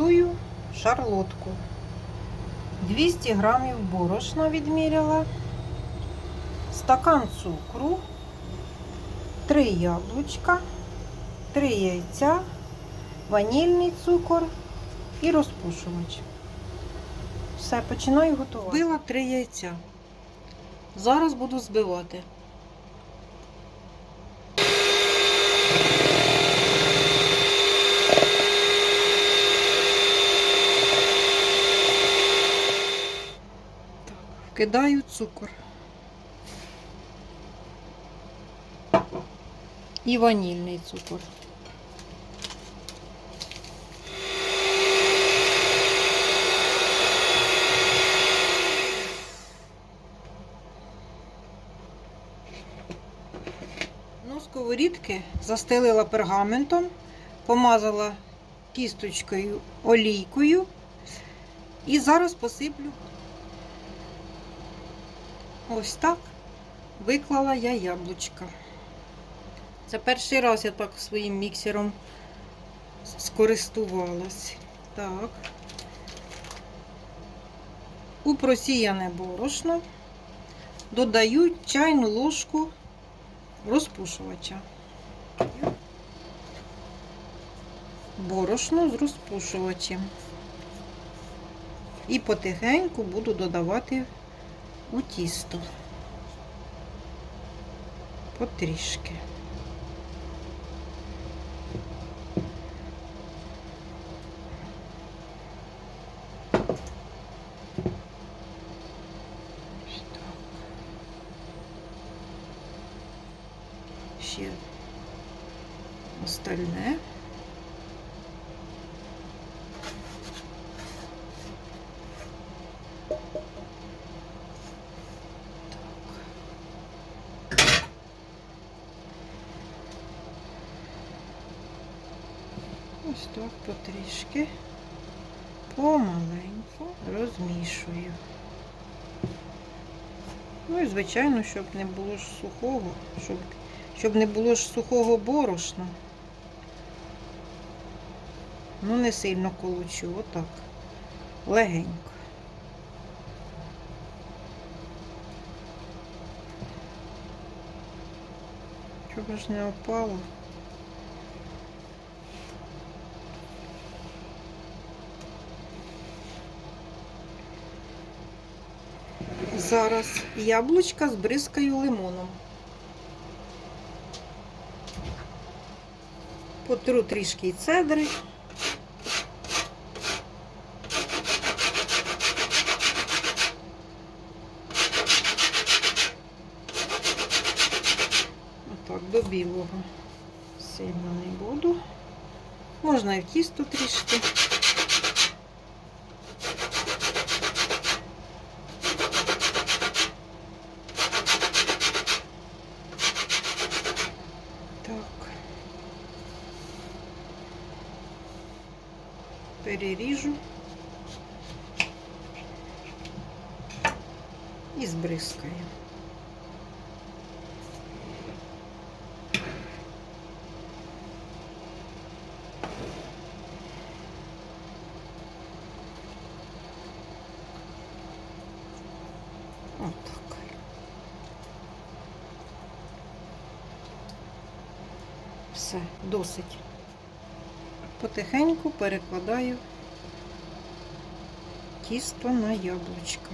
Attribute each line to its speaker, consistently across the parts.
Speaker 1: Готую шарлотку. 200 грамів борошна відміряла, стакан цукру, 3 яблучка, 3 яйця, ванільний цукор і розпушувач. Все, починаю готувати. Вбила 3 яйця. Зараз буду збивати. Так, вкидаю цукор. І ванільний цукор. Ну, сковорідки застелила пергаментом, помазала кісточкою олійкою і зараз посиплю. Ось так виклала я яблучка. Це перший раз я так своїм міксером скористувалась. Так. У просіяне борошно додаю чайну ложку розпушувача. Борошно з розпушувачем. І потихеньку буду додавати у тісто. Потрішки. Ще остальне. Так потрішки, помаленьку розмішую. Ну і звичайно, щоб не було ж сухого, щоб, щоб не було ж сухого борошна. Ну, не сильно колочу, отак. Легенько. Щоб ж не опало. Зараз яблучка збризкаю лимоном. Потру трішки і цедри. Отак, до білого сильно не буду. Можна і в тісто трішки. Переріжу і збризкаю. Все, досить. Потихеньку перекладаю тісто на яблучко.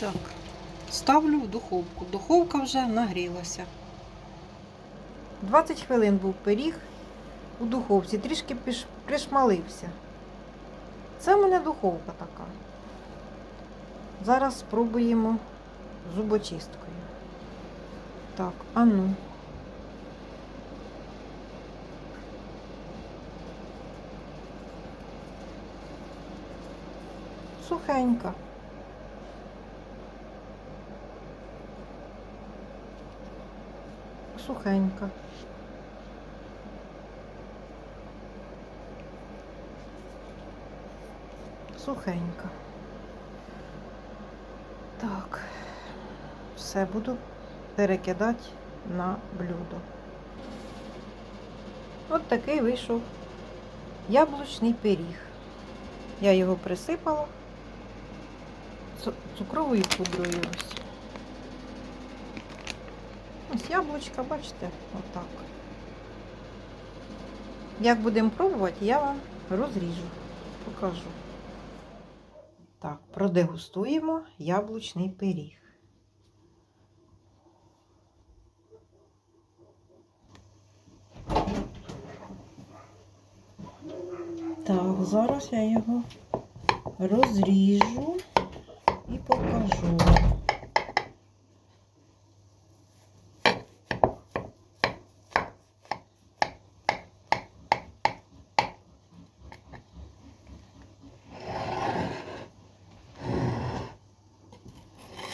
Speaker 1: Так, ставлю в духовку. Духовка вже нагрілася. 20 хвилин був пиріг у духовці, трішки піш- пришмалився. Це в мене духовка така. Зараз спробуємо зубочисткою. Так, а ну. Сухенька. сухенька. Сухенька. Так, все буду перекидати на блюдо. От такий вийшов яблучний пиріг. Я його присипала цукровою пудрою ось. Ось яблучка, бачите, отак. Як будемо пробувати, я вам розріжу, покажу. Так, продегустуємо яблучний пиріг. Так, зараз я його розріжу і покажу.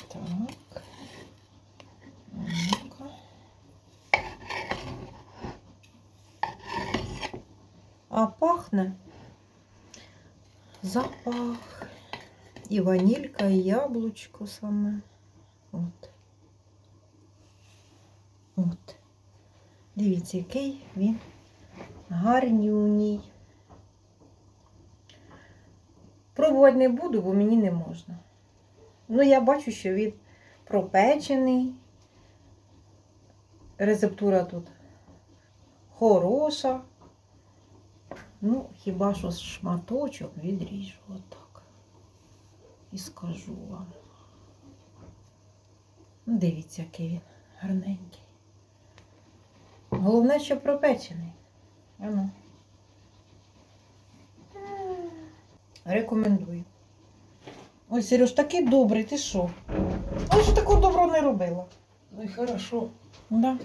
Speaker 1: Так. Ну-ка. А пахне запах. І ванілька, і яблучко саме. От. От. Дивіться, який він гарнюній. Пробувати не буду, бо мені не можна. Ну, я бачу, що він пропечений. Рецептура тут хороша. Ну, хіба що шматочок відріжу отак. І скажу вам. Ну, Дивіться, який він гарненький. Головне, що пропечений. Ану. Рекомендую. Ой, Сереж, такий добрий, ти що? А що такого доброго не робила?
Speaker 2: Ну і хорошо.
Speaker 1: Да.